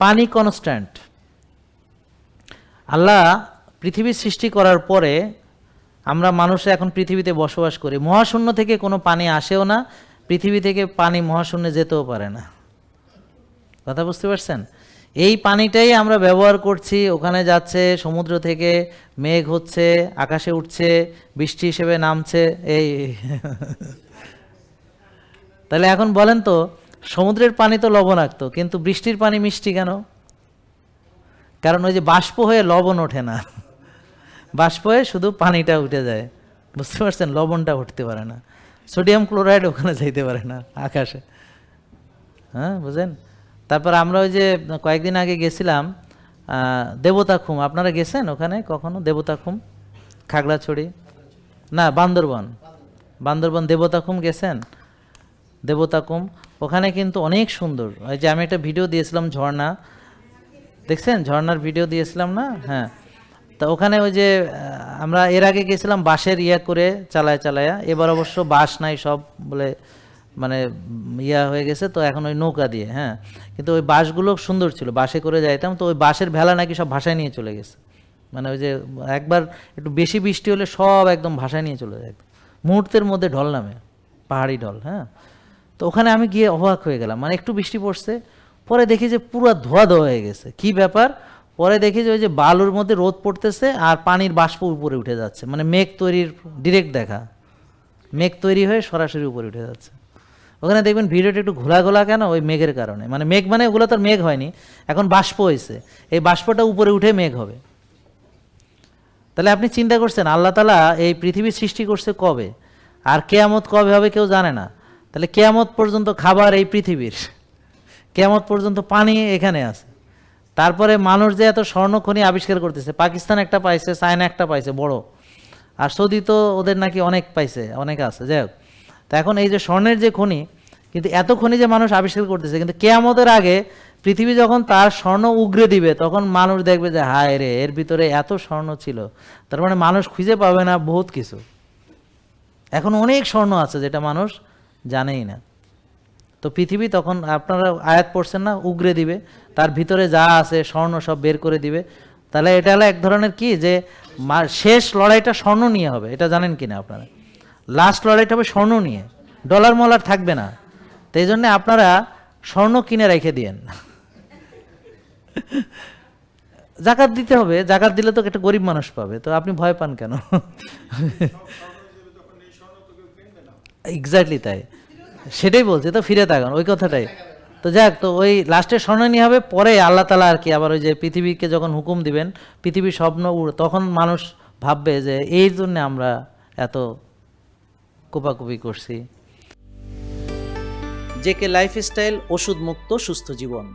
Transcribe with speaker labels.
Speaker 1: পানি কনস্ট্যান্ট আল্লাহ পৃথিবী সৃষ্টি করার পরে আমরা মানুষ এখন পৃথিবীতে বসবাস করি। মহাশূন্য থেকে কোনো পানি আসেও না, পৃথিবী থেকে পানি মহাশূন্যে যেতেও পারে না। কথা বুঝতে পারছেন? এই পানিটাই আমরা ব্যবহার করছি, ওখানে যাচ্ছে, সমুদ্র থেকে মেঘ হচ্ছে, আকাশে উঠছে, বৃষ্টি হিসেবে নামছে, এই। তাহলে এখন বলেন তো সমুদ্রের পানি তো লবণাক্ত, কিন্তু বৃষ্টির পানি মিষ্টি কেন? কারণ ওই যে বাষ্প হয়ে লবণ ওঠে না। বাষ্প হয়ে শুধু পানিটা উঠে যায়। বুঝতে পারছেন? লবণটা উঠতে পারে না। সোডিয়াম ক্লোরাইড ওখানে যাইতে পারে না, আকাশে। হ্যাঁ বুঝেন? তারপর আমরা ওই যে কয়েকদিন আগে গেছিলাম দেবতাখুম আপনারা গেছেন ওখানে কখনো? দেবতাখুম খাগড়াছড়ি? না, বান্দরবন। বান্দরবন দেবতাখুম গেছেন? দেবতাকুম। ওখানে কিন্তু অনেক সুন্দর। ওই যে আমি একটা ভিডিও দিয়েছিলাম ঝর্ণা। দেখছেন? ঝর্ণার ভিডিও দিয়েছিলাম না? হ্যাঁ। তা ওখানে ওই যে আমরা এর আগে গেছিলাম বাঁশের ইয়া করে চালায় চালায়া। এবার অবশ্য বাঁশ নাই সব বলে মানে ইয়া হয়ে গেছে তো এখন ওই নৌকা দিয়ে হ্যাঁ। কিন্তু ওই বাঁশগুলো সুন্দর ছিল। বাসে করে যাইতাম তো ওই বাঁশের ভেলা নাকি সব ভাষায় নিয়ে চলে গেছে। মানে ওই যে একবার একটু বেশি বৃষ্টি হলে সব একদম ভাষায় নিয়ে চলে যায়। মুহূর্তের মধ্যে ঢল নামে। পাহাড়ি ঢল হ্যাঁ। তো ওখানে আমি গিয়ে অবাক হয়ে গেলাম। মানে একটু বৃষ্টি পড়ছে, পরে দেখি যে পুরো ধোয়া ধোয়া হয়ে গেছে। কি ব্যাপার? পরে দেখি যে ওই যে বালুর মধ্যে রোদ পড়তেছে আর পানির বাষ্প উপরে উঠে যাচ্ছে। মানে মেঘ তৈরির ডিরেক্ট দেখা। মেঘ তৈরি হয়ে সরাসরি উপরে উঠে যাচ্ছে। ওখানে দেখবেন ভিডিওটা একটু ঘোলা ঘোলা কেন? ওই মেঘের কারণে। মানে মেঘ মানে ওগুলো তো আর মেঘ হয়নি। এখন বাষ্প হয়েছে। এই বাষ্পটা উপরে উঠে মেঘ হবে। তাহলে আপনি চিন্তা করছেন, আল্লাহ তালা এই পৃথিবী সৃষ্টি করছে কবে? আর কেয়ামত কবে হবে কেউ জানে না। তাহলে কেয়ামত পর্যন্ত খাবার এই পৃথিবীর। কেয়ামত পর্যন্ত পানি এখানে আছে। তারপরে মানুষ যে এত স্বর্ণ খনি আবিষ্কার করতেছে, পাকিস্তান একটা পাইছে, চায়না একটা পাইছে, বড়। আর সৌদি তো ওদের নাকি অনেক পাইছে, অনেক আছে, যাই হোক। তা এখন এই যে স্বর্ণের যে খনি, কিন্তু এত খনি যে মানুষ আবিষ্কার করতেছে, কিন্তু কেয়ামতের আগে পৃথিবী যখন তার স্বর্ণ উগরে দিবে, তখন মানুষ দেখবে যে, হায় রে, এর ভিতরে এত স্বর্ণ ছিল। তার মানে মানুষ খুঁজে পাবে না বহুত কিছু। এখন অনেক স্বর্ণ আছে যেটা মানুষ জানেই না। তো পৃথিবী তখন আপনারা আয়াত পড়ছেন না উগরে দিবে তার ভিতরে যা আছে স্বর্ণ সব বের করে দিবে। তাহলে এটা হলো এক ধরনের কি যে মা- শেষ লড়াইটা স্বর্ণ নিয়ে হবে এটা জানেন কি না আপনারা? লাস্ট লড়াইটা হবে স্বর্ণ নিয়ে ডলার মলার থাকবে না। তো এই জন্যে আপনারা স্বর্ণ কিনে রেখে দিয়েন। জাকাত দিতে হবে জাকাত দিলে তো একটা গরিব মানুষ পাবে তো আপনি ভয় পান কেন? এক্স্যাক্টলি তাই। সেটাই বলছে, তো ফিরে তাকান, ওই কথাটাই। তো যাক, তো ওই লাস্টে স্মরণীয় হবে, পরে আল্লাহ তালা আর কি আবার ওই যে পৃথিবীকে যখন হুকুম দিবেন, পৃথিবীর স্বপ্ন তখন মানুষ ভাববে যে এই জন্য আমরা এত কোপাকুপি করছি। জেকে লাইফস্টাইল ওষুধ মুক্ত সুস্থ জীবন।